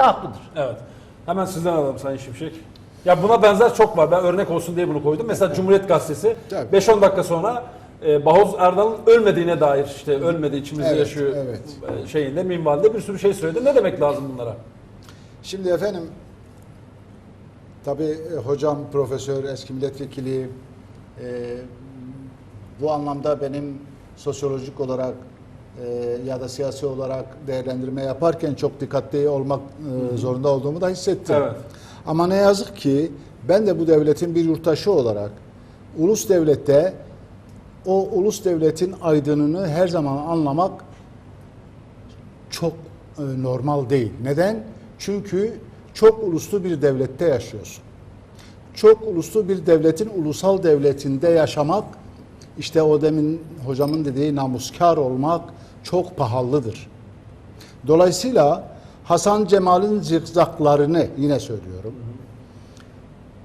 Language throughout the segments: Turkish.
de haklıdır. Evet. Hemen sizden alalım Sayın Şimşek. Ya buna benzer çok var. Ben örnek olsun diye bunu koydum. Mesela Cumhuriyet Gazetesi Tabii. 5-10 dakika sonra e, Bahoz Erdal'ın ölmediğine dair işte ölmedi içimizde Evet, yaşıyor evet. e, şeyinde minvalde bir sürü şey söyledi. Ne demek lazım bunlara? Şimdi efendim tabii e, hocam profesör eski milletvekili e, bu anlamda benim sosyolojik olarak ya da siyasi olarak değerlendirme yaparken çok dikkatli olmak e, zorunda olduğumu da hissettim. Evet. Ama ne yazık ki ben de bu devletin bir yurttaşı olarak ulus devlette o ulus devletin aydınını her zaman anlamak çok e, normal değil. Neden? Çünkü çok uluslu bir devlette yaşıyorsun. Çok uluslu bir devletin ulusal devletinde yaşamak işte o demin hocamın dediği namuskar olmak çok pahalıdır. Dolayısıyla Hasan Cemal'in zikzaklarını yine söylüyorum.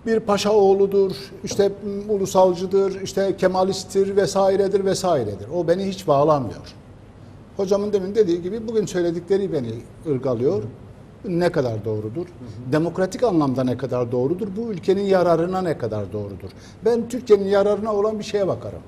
Bir paşa oğludur, işte ulusalcıdır, işte kemalisttir vesairedir vesairedir. O beni hiç bağlamıyor. Hocamın demin dediği gibi bugün söyledikleri beni ırgalıyor. Ne kadar doğrudur? Demokratik anlamda ne kadar doğrudur? Bu ülkenin yararına ne kadar doğrudur? Ben Türkiye'nin yararına olan bir şeye bakarım.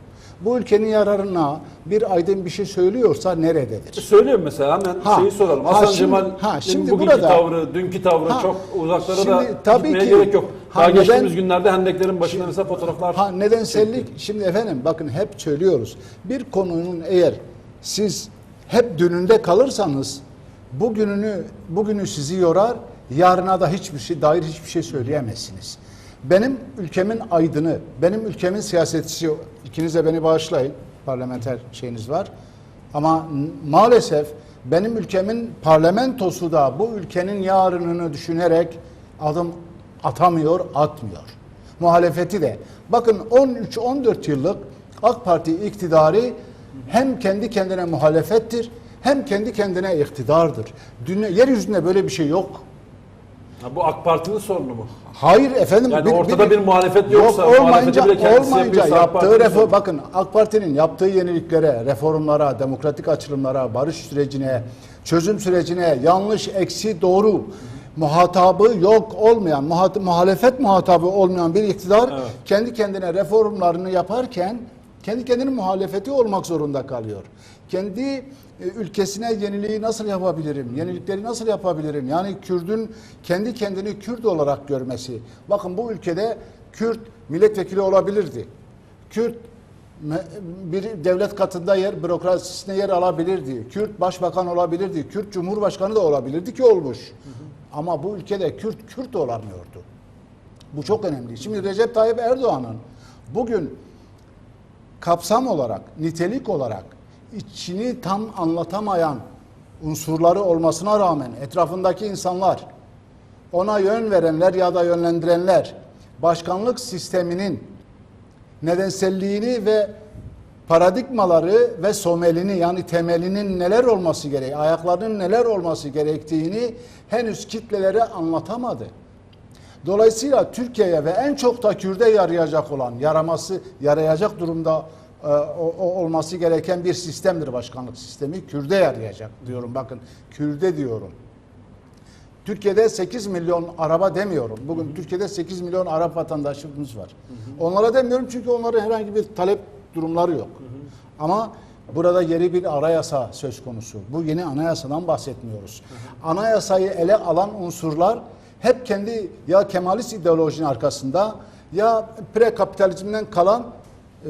Bu ülkenin yararına bir aydın bir şey söylüyorsa nerededir? Söylüyorum mesela hemen Ha, şeyi soralım. ha, Hasan şimdi- Cemal'in ha, şimdi bugünkü burada- tavrı, dünkü tavrı Ha, çok uzaklara da şimdi tabii gitmeye ki- gerek yok. Ha, Daha neden- geçtiğimiz günlerde hendeklerin başında mesela fotoğraflar Ha nedensellik şimdi efendim bakın hep söylüyoruz. Bir konunun eğer siz hep dününde kalırsanız bugününü bugünü sizi yorar, yarına da hiçbir şey dair hiçbir şey söyleyemezsiniz. Benim ülkemin aydını, benim ülkemin siyasetçisi, ikiniz de beni bağışlayın, parlamenter şeyiniz var. Ama maalesef benim ülkemin parlamentosu da bu ülkenin yarınını düşünerek adım atamıyor, atmıyor. Muhalefeti de. Bakın 13-14 yıllık AK Parti iktidarı hem kendi kendine muhalefettir hem kendi kendine iktidardır. Dünya, yeryüzünde böyle bir şey yok. Ha, bu AK Parti'nin sorunu mu? Hayır efendim. Yani ortada bir muhalefet yoksa, yok, olmayınca, bile olmayınca yaptığı reform, bakın AK Parti'nin yaptığı yeniliklere, reformlara, demokratik açılımlara, barış sürecine, çözüm sürecine yanlış, eksi, doğru muhatabı yok olmayan, muhat- muhalefet muhatabı olmayan bir iktidar Evet. kendi kendine reformlarını yaparken kendi kendinin muhalefeti olmak zorunda kalıyor. Kendi e, ülkesine yeniliği nasıl yapabilirim? Yenilikleri nasıl yapabilirim? Yani Kürdün kendi kendini Kürt olarak görmesi. Bakın bu ülkede Kürt milletvekili olabilirdi. Kürt bir devlet katında yer, bürokrasisine yer alabilirdi. Kürt başbakan olabilirdi. Kürt cumhurbaşkanı da olabilirdi ki olmuş. Ama bu ülkede Kürt Kürt olamıyordu. Bu çok önemli. Şimdi Recep Tayyip Erdoğan'ın bugün kapsam olarak, nitelik olarak içini tam anlatamayan unsurları olmasına rağmen etrafındaki insanlar, ona yön verenler ya da yönlendirenler başkanlık sisteminin nedenselliğini ve paradigmaları ve somelini yani temelinin neler olması gereği, ayaklarının neler olması gerektiğini henüz kitlelere anlatamadı. Dolayısıyla Türkiye'ye ve en çok da Kürt'e yarayacak olan, yaraması, yarayacak durumda e, o- o- olması gereken bir sistemdir başkanlık sistemi. Kürt'e yarayacak diyorum bakın. Kürt'e diyorum. Türkiye'de 8 milyon araba demiyorum. Bugün Türkiye'de 8 milyon Arap vatandaşımız var. Onlara demiyorum çünkü onların herhangi bir talep durumları yok. Ama burada yeni bir anayasa söz konusu. Bu yeni anayasadan bahsetmiyoruz. Anayasayı ele alan unsurlar hep kendi ya Kemalist ideolojinin arkasında ya pre-kapitalizmden kalan e,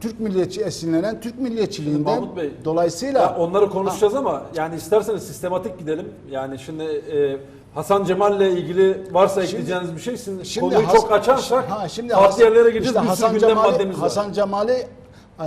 Türk milliyetçi esinlenen Türk milliyetçiliğinden Bey, dolayısıyla Ya onları konuşacağız ama yani isterseniz sistematik gidelim. Yani şimdi e, Hasan Cemal'le ilgili varsa ekleyeceğiniz bir şey. Şimdi, konuyu Has- çok açarsak ha, şimdi farklı Hasan- yerlere gideceğiz. işte bir Hasan Cemal'i-. Hasan Cemal'i e,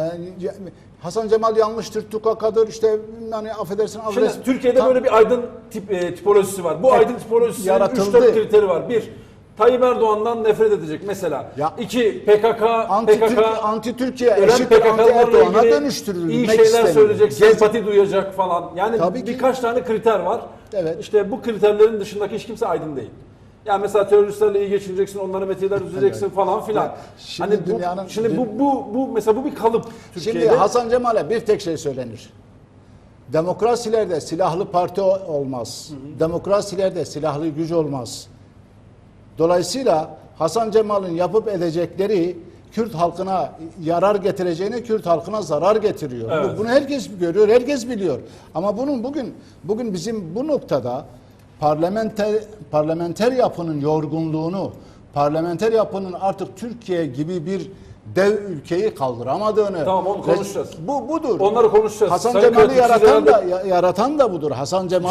Hasan Cemal yanlıştır, tukakadır işte yani affedersin Şimdi affedersin. Türkiye'de Tam- böyle bir aydın tip, e, tipolojisi var. Bu Evet, aydın tipolojisinin yaratıldı. 3-4 kriteri var. Bir, Tayyip Erdoğan'dan nefret edecek mesela. Ya- İki, PKK, anti PKK Türkiye, anti Türkiye ölen eşittir anti Erdoğan'a PKK'larla ilgili dönüştürülmek iyi şeyler isteniyor. söyleyecek, Gezi- sempati duyacak falan. Yani Tabii ki. birkaç tane kriter var. Evet. İşte bu kriterlerin dışındaki hiç kimse aydın değil. Yani mesela teröristlerle iyi geçineceksin, onlara metiyeler düzeceksin falan filan. Ya şimdi Hani bu, dünyanın- şimdi bu bu bu mesela bu bir kalıp Türkiye'de. Şimdi Hasan Cemal'e bir tek şey söylenir. Demokrasilerde silahlı parti olmaz. Demokrasilerde silahlı güç olmaz. Dolayısıyla Hasan Cemal'in yapıp edecekleri Kürt halkına yarar getireceğine Kürt halkına zarar getiriyor. Evet. Bunu herkes görüyor, herkes biliyor. Ama bunun bugün bugün bizim bu noktada parlamenter parlamenter yapının yorgunluğunu, parlamenter yapının artık Türkiye gibi bir dev ülkeyi kaldıramadığını Tamam, onu konuşacağız. Bu budur. Onları konuşacağız. Hasan Sayın Cemal'i yaratan da yaratan da budur. Hasan Cemal